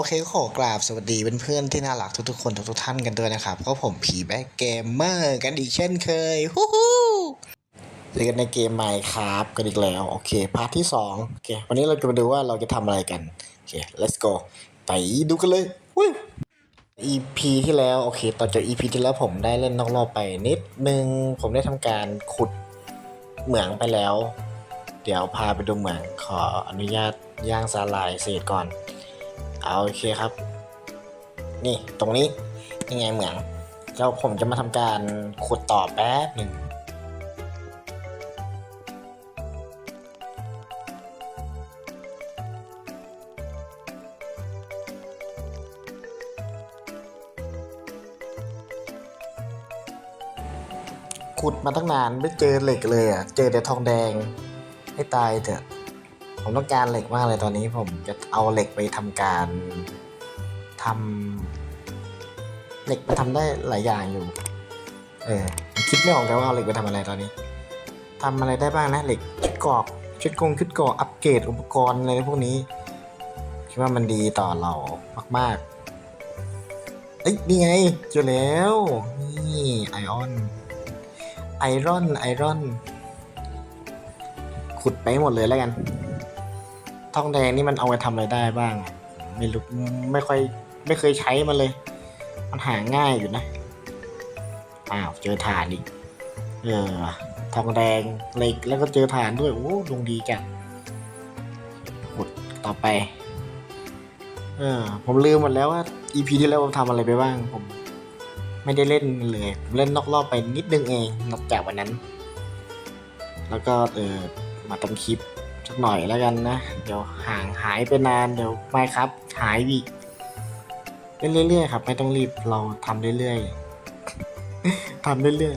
อเคขอกราบสวัสดีเพื่อนๆที่น่ารักทุกๆคนทุกๆท่านกันด้วยนะครับก็ผมผีแบ็กเกมเมอร์กันอีกเช่นเคยฮู้ฮู้เล่นกันในเกมไมค์ครับกันอีกแล้ว โอเคพาร์ทที่สองโอเควันนี้เราจะมาดูว่าเราจะทำอะไรกันโอเค let's go ไปดูกันเลยวู้ EP ที่แล้วโอเคต่อจาก EP ที่แล้วผมได้เล่นนอกรอบไปนิดนึง ผมได้ทำการขุดเหมืองไปแล้ว เดี๋ยวพาไปดูเหมืองขออนุญาตย่างสาลายเศษก่อน เอาโอเคครับ นี่ตรงนี้นี่ไงเหมืองแล้วผมจะมาทำการขุดต่อแป๊บหนึ่งขุดมาตั้งนานไม่เจอเหล็กเลยอะ เจอแต่ทองแดง ให้ตายเถอะ ผมต้องการเหล็กมากเลยตอนนี้ผมจะเอาเหล็กไปทำการทำเหล็กมันทำได้หลายอย่างอยู่ เออคิดไม่ออกแล้วว่าเอาเหล็กไปทำอะไรตอนนี้ทำอะไรได้บ้างนะเหล็กชุดกรอกชุดกงชุดกรอกอัปเกรดอุปกรณ์อะไรพวกนี้คิดว่ามันดีต่อเรามากๆเอ้ยนี่ไงเจอแล้วนี่ไอออนไอรอนไอรอนขุดไปหมดเลยแล้วกัน ทองแดงนี่มันเอาไปทำอะไรได้บ้าง ไม่รู้ไม่ค่อยไม่เคยใช้มันเลย มันหาง่ายอยู่นะอ้าวเจอฐานอีกเออทองแดงเหล็กแล้วก็เจอฐานด้วยโอ้ดวงดีจังขุดต่อไปเออผมลืมหมดแล้วว่า EP ที่แล้วผมทำอะไรไปบ้าง ผม ไม่ได้เล่นเลยผมเล่นนอกรอบไปนิดนึงเองนอกจากวันนั้น แล้วก็เออมาทำคลิป สักหน่อยแล้วกันนะ เดี๋ยวห่างหายไปนานเดี๋ยวไม่ครับ หายอีกเล่นเรื่อยๆครับ ไม่ต้องรีบเราทำเรื่อยๆทำเรื่อย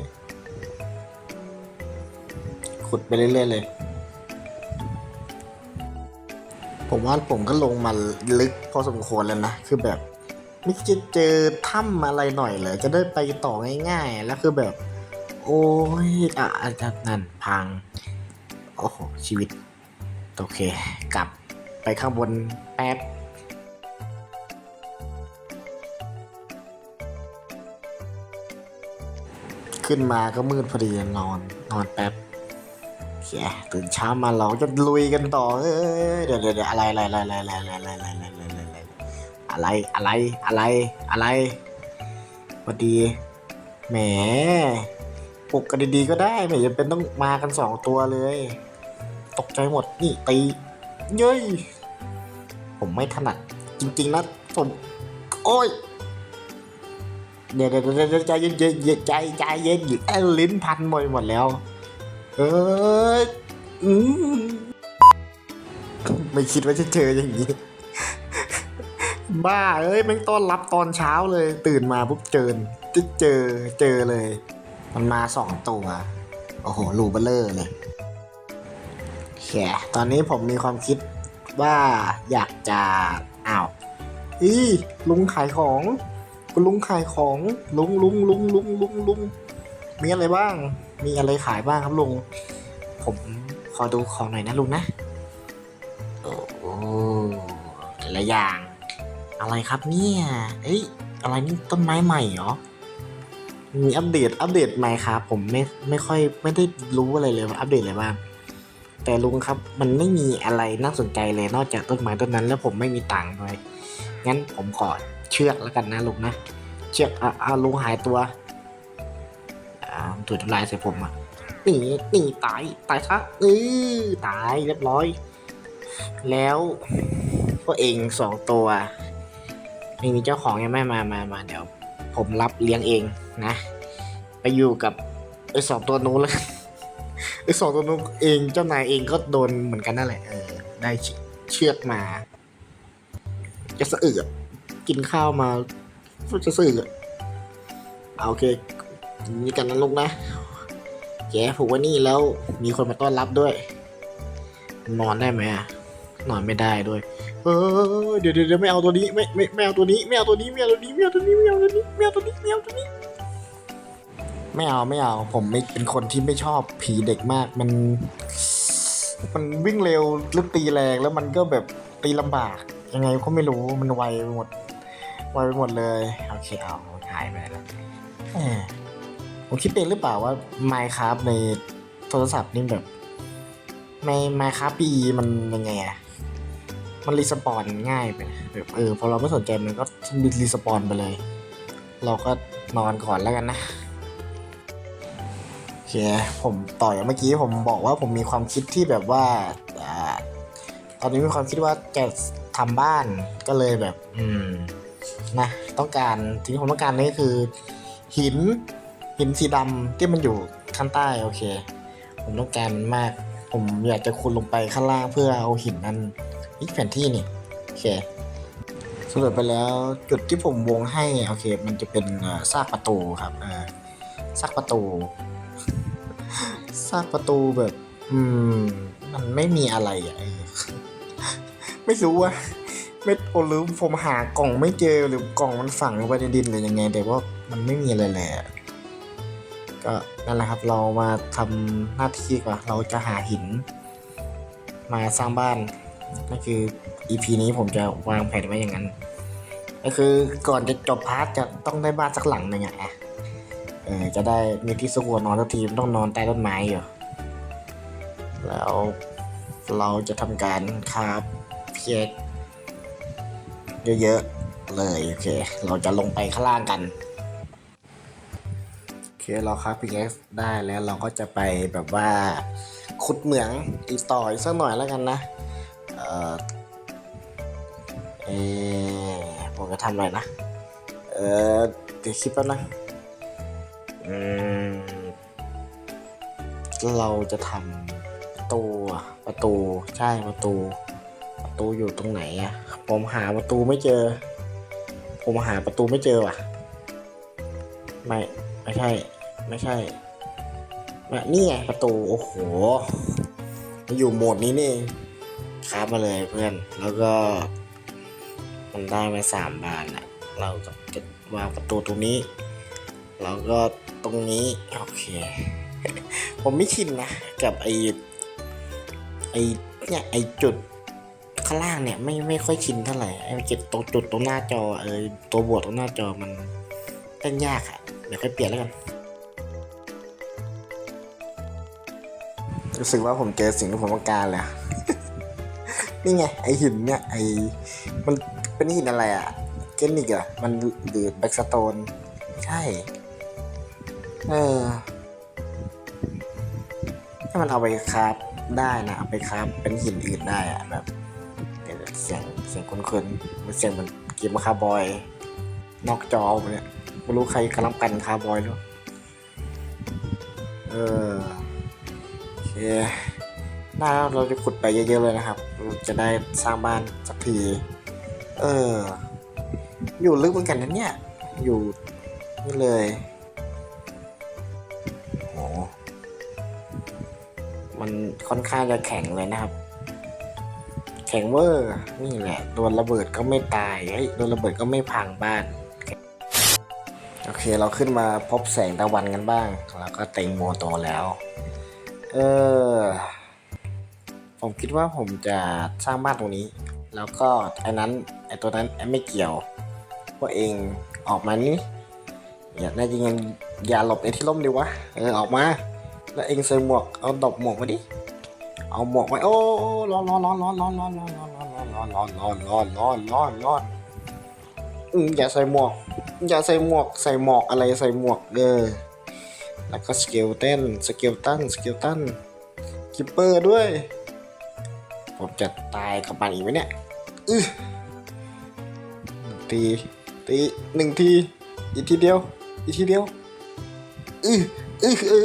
ๆขุดไปเรื่อยๆเลย ผมว่าผมก็ลงมาลึกพอสมควรแล้วนะคือแบบไม่คิดจะเจอถ้ำอะไรหน่อยเลยจะได้ไปต่อง่าย ๆ แล้วคือแบบ โอ้ยอะนั่นพัง โอ้โหชีวิต โอเค กลับไปข้างบนแป๊บขึ้นมาก็มืดพอดีนอน นอนแป๊บโอเคตื่นเช้ามาเราจะลุยกันต่อเอ้ยเดี๋ยวเดี๋ยวเดี๋ยวอะไรอะไรอะไรอะไรอะไรอะไรอะไรอะไรอะไรอะไรอะไรอะไรพอดีแหมปลุกกันดีๆก็ได้ไม่จำเป็นต้องมากันสองตัวเลย ตกใจหมดนี่ตีเย้ยผมไม่ถนัดจริงๆนะผมโอ้ยเดี๋ยวเดี๋ยวเดี๋ยวใจเย็นเย็นใจใจเย็นอยู่แอลลิ้นพันหมดหมดแล้ว เออไม่คิดว่าจะเจออย่างนี้ บ้าเอ้ยแม่งต้อนรับตอนเช้าเลย ตื่นมาปุ๊บเจอจะเจอเจอเลย มันมาสองตัว โอ้โหรูเบลเลอร์เลย ตอนนี้ผมมีความคิดว่าอยากจะอ้าวอีลุงขายของคุณลุงขายของลุงลุงลุงลุงลุงลุงมีอะไรบ้าง มีอะไรขายบ้างครับลุง ผมขอดูของหน่อยนะลุงนะ โอ้โหแต่ละอย่าง อะไรครับเนี่ยเอ้ยอะไรนี่ต้นไม้ใหม่เหรอ มีอัปเดตอัปเดตไหมครับผมไม่ไม่ค่อยไม่ได้รู้อะไรเลยว่าอัปเดตอะไรบ้าง แต่ลุงครับมันไม่มีอะไรน่าสนใจเลยนอกจากต้นไม้ต้นนั้น แล้วผมไม่มีตังค์ด้วยงั้นผมขอเชือกแล้วกันนะลุงนะ เชือกอะอะลุงหายตัวอ่าถูกทำลายใส่ผมอะหนีหนีตายตายซะเออตายเรียบร้อย แล้วพวกเองสองตัวไม่มีเจ้าของยังไม่มามามาเดี๋ยว ผมรับเลี้ยงเองนะ ไปอยู่กับไอ้สองตัวนู้นแล้ว ไอสองตัวนู้นเองเจ้านายเองก็โดนเหมือนกันนั่นแหละเออได้เชือกมา จะสะอึกอะกินข้าวมาจะสะอึกอะเอาโอเคนี่กันนะลูกนะแกผูกไว้นี่แล้วมีคนมาต้อนรับด้วย นอนได้ไหมอะนอนไม่ได้ด้วย เออเดี๋ยวเดี๋ยวไม่เอาตัวนี้ไม่ไม่ไม่เอาตัวนี้ไม่เอาตัวนี้ไม่เอาตัวนี้ไม่เอาตัวนี้ไม่เอาตัวนี้ไม่เอาตัวนี้ไม่เอาตัวนี้ ไม่เอาไม่เอาผมไม่เป็นคนที่ไม่ชอบผีเด็กมากมัน มันวิ่งเร็วแล้วตีแรงแล้วมันก็แบบตีลำบากยังไงก็ไม่รู้มันไวไปหมดไวไปหมดเลยโอเคเอาหายไปแล้วผมคิดเองหรือเปล่าว่า Minecraft ในโทรศัพท์นี่แบบใน Minecraft PE มันยังไงอะมันรีสปอนง่ายไปแบบเออพอเราไม่สนใจมันก็รีสปอนไปเลย เราก็นอนก่อนแล้วกันนะ คผมต่อยเมื่อกี้ผมบอกว่าผมมีความคิดที่แบบว่าอตอนนี้มีความคิดว่าจะทำบ้านก็เลยแบบ อืมนะต้องการสิ่งที่ผมต้องการนี่คือ หิน หินสีดำที่มันอยู่ข้างใต้โอเค ผมต้องการมันมาก ผมอยากจะขุดลงไปข้างล่างเพื่อเอาหินนั้นอีกแผนที่นี่โอเคสรุปไปแล้วจุดที่ผมวงให้โอเค มันจะเป็นซากประตูครับซากประตู ซากประตูแบบ อืม มันไม่มีอะไรอะไม่รู้ว่าไม่โอหรือผมหากล่องไม่เจอหรือกล่องมันฝังลงไปในดินหรือยังไง แต่ว่ามันไม่มีอะไรเลยอะก็นั่นแหละครับ เรามาทำหน้าที่ก่อนเราจะหาหิน มาสร้างบ้านก็คือ EP นี้ผมจะวางแผนไว้อย่างนั้น ก็คือก่อนจะจบพาร์ทจะต้องได้บ้านสักหลังหนึ่งอะอะ เออจะได้มีที่สกวนอนสักทีมต้องนอนใต้ต้นไม้อยู่แล้วเราจะทำการคาบเพียกเยอะๆเลยโอเค เราจะลงไปข้างล่างกันโอเคเราคาบพีเอ็กได้แล้วเราก็จะไปแบบว่าขุดเหมืองอีกต่ออีกสักหน่อยแล้วกันนะเออเออผมจะทำอะไรนะ เออเดี๋ยวคิดแป๊บนะอืม เราจะทำประตูประตูใช่ประตู ประตูอยู่ตรงไหนอะ ผมหาประตูไม่เจอ ผมหาประตูไม่เจอว่ะ ไม่ไม่ใช่ ไม่ใช่ม่นี่ไงประตูโอ้โหอยู่โหมดนี้นี่เองคาบมาเลยเพื่อน แล้วก็ มันได้มาสามบานอะเราก็จะวางประตูตรงนี้ แล้วก็ตรงนี้ โอเค ผมไม่ชินนะ กับไอไอเนี่ยไอจุดข้างล่างเนี่ยไม่ไม่ค่อยชินเท่าไหร่ไอจุดตรงจุดตรงหน้าจอเออตัวบวกตรงหน้าจอมันเล่นยากอะเดี๋ยวค่อยเปลี่ยนแล้วกันรู้สึกว่าผมเจอสิ่งที่ผมต้องการแล้วนี่ไงไอหินเนี่ยไอมันเป็นหินอะไรอะเจนิกอะมันหรือแบ็กสโตนใช่ เออถ้ามันเอาไปคราฟได้นะเอาไปคราฟเป็นหินอื่นได้อะแบบเดี๋ยวเสียงเสียงคุ้นๆมันเสียงเหมือนเกมคาร์บอย นอกจอไปเนี่ยไม่รู้ใครกำลังกันคาร์บอยหรือเออโอเคน่าเราจะขุดไปเยอะๆเลยนะครับ จะได้สร้างบ้านสักที เออ อยู่ลึกเหมือนกันนะเนี่ย อยู่นี่เลย ค่อนข้างจะแข็งเลยนะครับ แข็งเวอร์นี่แหละโดนระเบิดก็ไม่ตายเฮ้ยโดนระเบิดก็ไม่พังบ้านโอเคเราขึ้นมาพบแสงตะวันกันบ้าง แล้วก็เต็งโมโตแล้ว เออ ผมคิดว่าผมจะสร้างบ้านตรงนี้ แล้วก็ไอ้นั้นไอ้ตัวนั้นไอ้ไม่เกี่ยวพวกเองออกมานี่อย่าแน่จริงอย่าหลบไอ้ที่ร่มดีวะเออออกมา แล้วเองใส่หมวกเอาดอกหมวกมาดิ เอาหมวกไว้โอ้ร้อนร้อนร้อนร้อนร้อนร้อนร้อนร้อนร้อนร้อนร้อนร้อนร้อนร้อนร้อนร้อนอืมอย่าใส่หมวก อย่าใส่หมวก ใส่หมวกอะไรใส่หมวกเออแล้วก็สเกลเต้นสเกลตันสเกลตันคิปเปอร์ด้วย ผมจะตายกับมันอีกไหมเนี่ยอือหนึ่งทีตีหนึ่งทีอีกทีเดียว อีกทีเดียวอืออือเอ้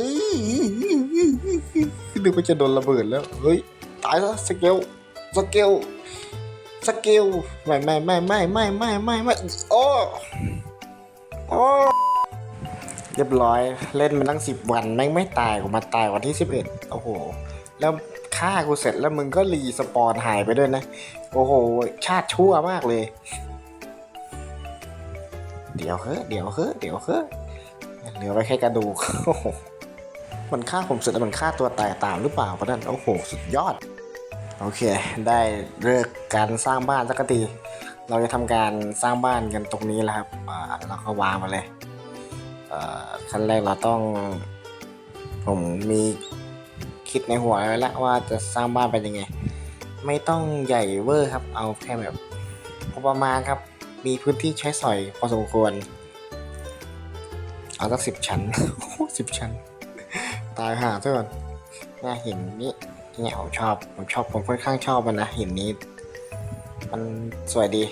ยนึกว่าจะโดนระเบิดแล้ว เฮ้ย ตายแล้วสเกล สเกล สเกล ไม่ไม่ไม่ไม่ไม่ไม่ไม่ไม่โอ้โอ้เรียบร้อย เล่นมาตั้งสิบวันแม่งไม่ตายกูมาตายวันที่สิบเอ็ดโอ้โห แล้วฆ่ากูเสร็จแล้วมึงก็รีสปอนหายไปด้วยนะ โอ้โห ชาติชั่วมากเลย เดี๋ยวเฮ้เดี๋ยวเฮ้เดี๋ยวเฮ้เหลือไว้แค่กระดูกโอ้โห มันฆ่าผมเสร็จแล้วมันฆ่าตัวตายตามหรือเปล่าปะนั่นโอ้โหสุดยอด โอเค ได้เลิกการสร้างบ้านสักทีเราจะทำการสร้างบ้านกันตรงนี้แล้วครับอ่าเราก็วางมาเลยเอ่อขั้นแรกเราต้อง ผมมีคิดในหัวไว้แล้วว่าจะสร้างบ้านเป็นยังไง ไม่ต้องใหญ่เวอร์ครับ เอาแค่แบบพอประมาณครับ มีพื้นที่ใช้สอยพอสมควร เอาสักสิบชั้นสิบชั้น ตายห่าซะก่อนน่าหินนี้เนี่ยผมชอบผมชอบผมค่อนข้างชอบมันนะหินนี้ มันสวยดี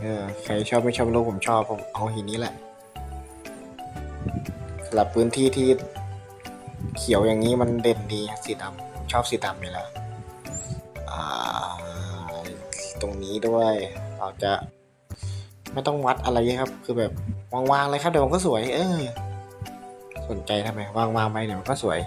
เออใครชอบไม่ชอบรู้ผมชอบผมเอาหินนี้แหละสำหรับพื้นที่ที่เขียวอย่างนี้มันเด่นดีสีดำชอบสีดำอยู่แล้วตรงนี้ด้วยเราจะไม่ต้องวัดอะไรเยครับ คือแบบวางๆเลยครับเดี๋ยวมันก็สวย เออ สนใจทำไมวางๆไปเดี๋ยวมันก็สวย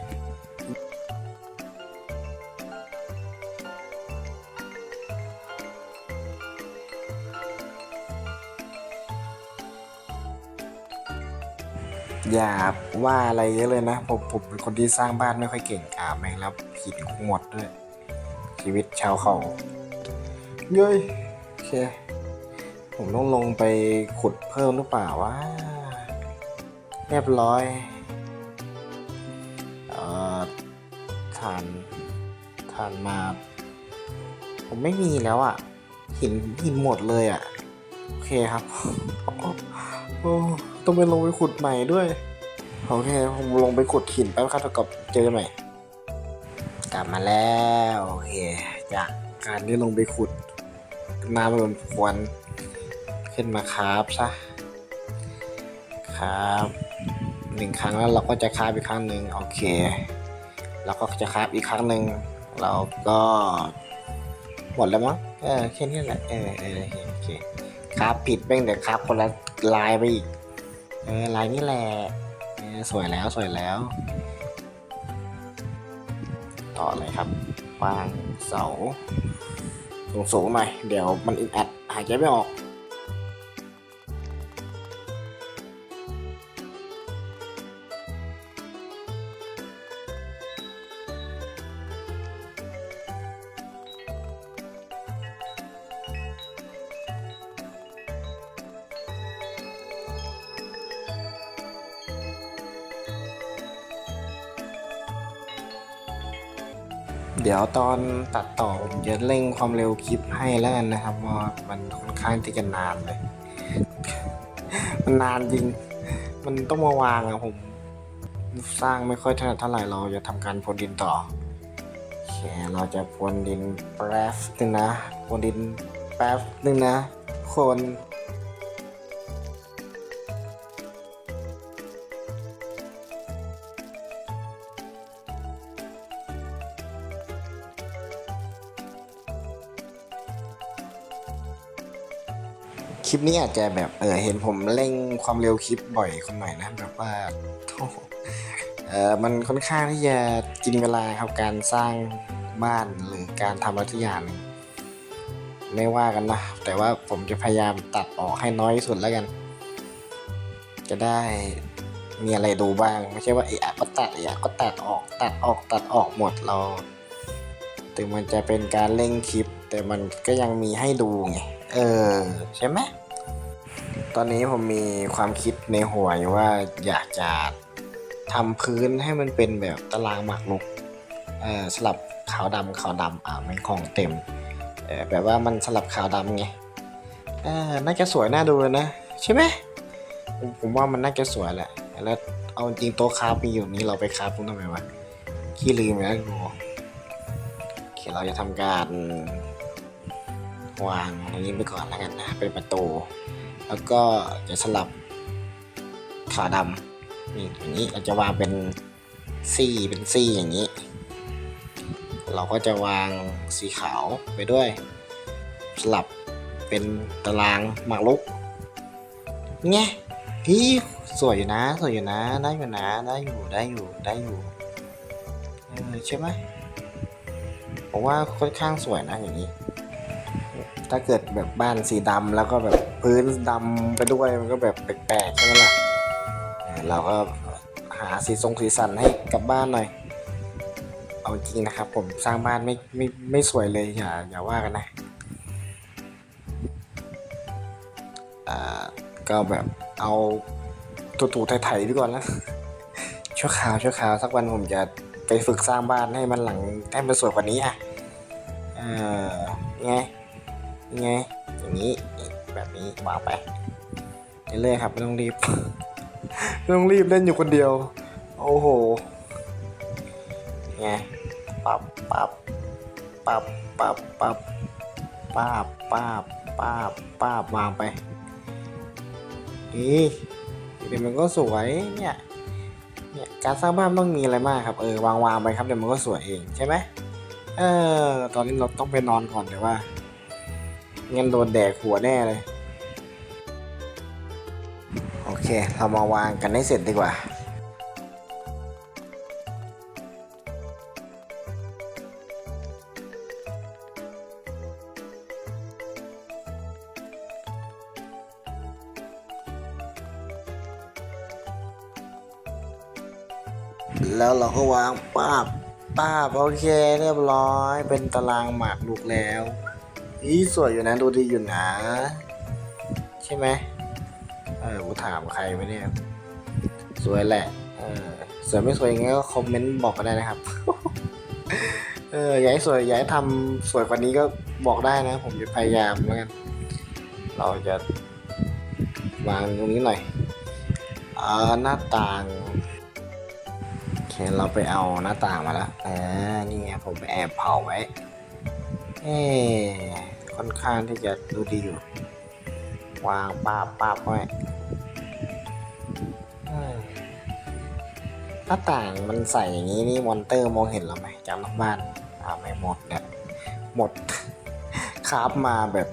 อย่าว่าอะไรเยอะเลยนะ ผมผมเป็นคนที่สร้างบ้านไม่ค่อยเก่งอ่าแม่งแล้วหินหมดด้วย ชีวิตชาวเขาเย้ยโอเค ผมต้องลงไปขุดเพิ่มหรือเปล่าวะเรียบร้อย ฐานมา ผมไม่มีแล้วอะ่ะหินหินหมดเลยอะ่ะ โอเคครับโอ้ต้องไปลงไปขุดใหม่ด้วย โอเค ผมลงไปขุดหินแป๊บครับเท่ากับเจอใหม่ กลับมาแล้ว โอเค จากการที่ลงไปขุดน้ำมันควรขึ้นมาคราบซะครับหนึ่งครั้งแล้วเราก็จะคาบอีกครั้งหนึ่งโอเค แล้วก็จะคาบอีกครั้งหนึ่ง เราก็หมดแล้วมั้งเออแค่นี้แหละเออเออโอเคคราบผิดเบ้งเดี๋ยวคราบคนละลายไปอีกเออลายนี่แหละเออสวยแล้วสวยแล้ว ต่อเลยครับวางเสาสูงสูงๆหน่อยเดี๋ยวมันอึดอัดหายใจไม่ออก ยวตอนตัดต่อผมจะเร่งความเร็วคลิปให้แล้วกันนะครับว่ามันค่อนข้างที่จะนานเลย มันนานจริง มันต้องมาวางอะผม สร้างไม่ค่อยถนัดเท่าไหร่เราจะทำการพรวนดินต่อโอเคเราจะพรวนดินแป๊บนึงนะพรวนดินแป๊บนึงนะคน คลิปนี้อาจจะแบบเออเห็นผมเร่งความเร็วคลิปบ่อยคนหน่อยนะแบบว่าเออมันค่อนข้างที่จะกินเวลาครับการสร้างบ้านหรือการทำอะไรทุกอย่างไม่ว่ากันนะแต่ว่าผมจะพยายามตัดออกให้น้อยที่สุดแล้วกัน จะได้มีอะไรดูบ้างไม่ใช่ว่าเอะอะก็ตัดเอะอะก็ตัดออกตัดออกตัดออกหมดเรา ถึงมันจะเป็นการเร่งคลิป แต่มันก็ยังมีให้ดูไง เออ ใช่ไหม ตอนนี้ผมมีความคิดในหัวอยู่ว่าอยากจะทำพื้นให้มันเป็นแบบตารางหมากรุกเออสลับขาวดำขาวดำอ่ามันของเต็มเออแบบว่ามันสลับขาวดำไงเออน่าจะสวยน่าดูนะ ใช่ไหมผมผมว่ามันน่าจะสวยแหละ แล้วเอาจริงโต๊ะคราฟมีอยู่นี้เราไปคราฟตรงทำไมวะขี้ลืมไปแล้วกูโอเคเราจะทำการ วางตรงนี้ไปก่อนแล้วกันนะเป็นประตู แล้วก็จะสลับขาวดำนี่อย่างนี้เราจะวางเป็นซี่เป็นซี่อย่างนี้ เราก็จะวางสีขาวไปด้วย สลับเป็นตารางหมากรุกไงพี่สวยอยู่นะ สวยอยู่นะได้อยู่นะได้อยู่ได้อยู่ได้อยู่ใช่ไหมผมว่าค่อนข้างสวยนะอย่างนี้ ถ้าเกิดแบบบ้านสีดำแล้วก็แบบพื้นดำไปด้วยมันก็แบบแปลกๆใช่ไหมล่ะเราก็หาสีทรงสีสันให้กับบ้านหน่อย เอาจริงนะครับ ผมสร้างบ้านไม่ไม่ไม่สวยเลยอย่าอย่าว่ากันนะอ่าก็แบบเอาถูๆไถๆไปก่อนนะชั่วคราวชั่วคราวสักวันผมจะไปฝึกสร้างบ้านให้มันหลังให้มันสวยกว่านี้อะเออไง ไงอย่างนี้แบบนี้วางไปเรื่อยๆครับไม่ต้องรีบไม่ต้องรีบเล่นอยู่คนเดียว โอ้โหไงปับปับปับปับปับป้าบป้าบป้าบป้าบวางไปนี่เดี๋ยวมันก็สวยเนี่ยเนี่ยการสร้างบ้านต้องมีอะไรมากครับเออวางวางไปครับเดี๋ยวมันก็สวยเองใช่ไหมเออตอนนี้เราต้องไปนอนก่อนเดี๋ยวว่า งั้นโดนแดกหัวแน่เลย โอเค เรามาวางกันให้เสร็จดีกว่าแล้วเราก็วางป้าบป้าบโอเคเรียบร้อย เป็นตารางหมากลูกแล้ว อีสวยอยู่นะ ดูดีอยู่นะ ใช่ไหมเออกูถามใครไหมเนี่ย สวยแหละ เออสวยไม่สวยยังไงก็คอมเมนต์บอกกันได้นะครับ เอออยากให้สวยอยากให้ทำสวยกว่านี้ก็บอกได้นะ ผมจะพยายามแล้วกัน เราจะวางตรงนี้หน่อยเออหน้าต่างโอเคเราไปเอาหน้าต่างมาแล้วอ่านี่ไงผมไปแอบเผาไว้ เอ๊ ค่อนข้างที่จะดูดีอยู่ วางป้าบป้าบไว้หน้าต่างมันใส่อย่างนี้นี่มอนเตอร์มองเห็นเราไหมจากนอกบ้านอ่าไม่หมดเนี่ยหมดคราฟมาแบบ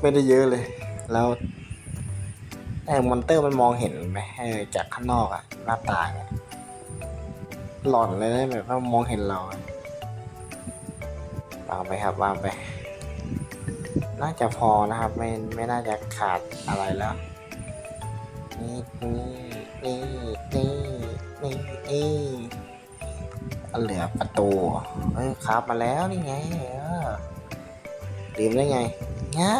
ไม่ได้เยอะเลย แล้วไอ้มอนเตอร์มันมองเห็นไหมเออจากข้างนอกอะหน้าต่างหล่อนเลยนะแบบว่ามองเห็นเราวางไปครับวางไป น่าจะพอนะครับไม่ไม่น่าจะขาดอะไรแล้วนี่นี่นี่นี่นี่นี่เหลือประตูเอ้ยครับมาแล้วนี่ไงเออลืมได้ไงง่า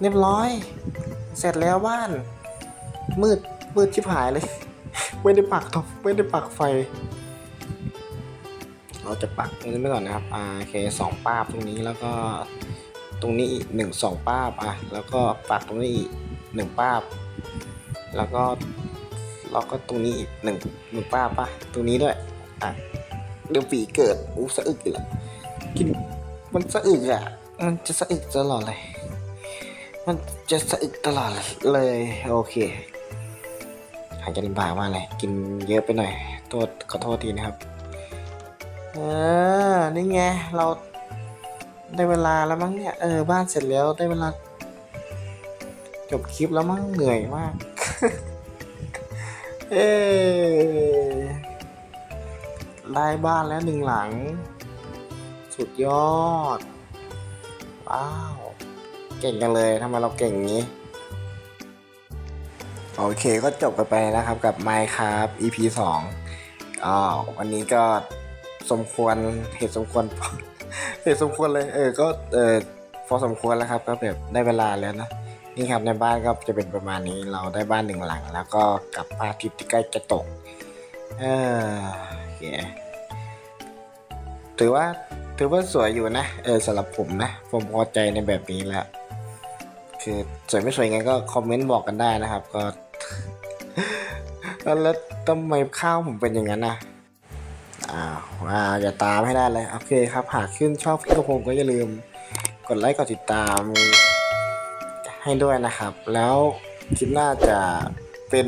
เรียบร้อย เสร็จแล้วบ้าน มืดมืดชิบหายเลย ไม่ได้ปักทอไม่ได้ปักไฟ เราจะปักนี้ไปก่อนนะครับอ่าโอเคสองป้าบตรงนี้แล้วก็ ตรงนี้อีกหนึ่งสองป้าบอะแล้วก็ปักตรงนี้อีกหนึ่งป้าบ แล้วก็แล้วก็ตรงนี้อีกหนึ่งหนึ่งป้าบป่ะตรงนี้ด้วยอะเดี๋ยวปีเกิดอู้สะอึกอีกแล้วกินมันสะอึกอะมันจะสะอึกตลอดเลย มันจะสะอึกตลอดเลยโอเคหายใจลำบากมากเลย กินเยอะไปหน่อยโทษขอโทษทีนะครับเออนี่ไงเรา ได้เวลาแล้วมั้งเนี่ยเออบ้านเสร็จแล้วได้เวลา จบคลิปแล้วมั้งเหนื่อยมาก เออได้บ้านแล้วหนึ่งหลัง สุดยอด ว้าว เก่งจังเลยทำไมเราเก่งงนี้ โอเคก็จบกันไปนะครับกับ Minecraft EP 2ก็วันนี้ก็สมควรเหตุสมควร เหตุสมควรเลย เออ ก็ เออพอสมควรแล้วครับ ก็แบบได้เวลาแล้วนะ นี่ครับในบ้านก็จะเป็นประมาณนี้ เราได้บ้านหนึ่งหลัง แล้วก็กับพระอาทิตย์ที่ใกล้จะตก เออโอเคถือว่า ถือว่าสวยอยู่นะ เออสำหรับผมนะ ผมพอใจในแบบนี้แล้ว คือสวยไม่สวยไงก็คอมเมนต์บอกกันได้นะครับ ก็ แล้วทำไมข้าวผมเป็นอย่างนั้นนะ อ้าวอ่าอย่าตามให้ได้เลย โอเคครับ หากขึ้นชอบพี่กระผมก็อย่าลืม กดไลค์ กดติดตาม ให้ด้วยนะครับ แล้วคลิปหน้าจะเป็น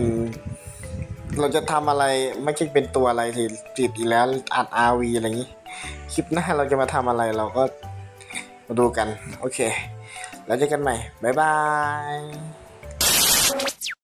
เราจะทำอะไรไม่ใช่เป็นตัวอะไรที่ติดอีกแล้วอัด RV อะไรอย่างนี้ คลิปหน้าเราจะมาทำอะไรเราก็มาดูกัน โอเค แล้วเจอกันใหม่ บ๊ายบาย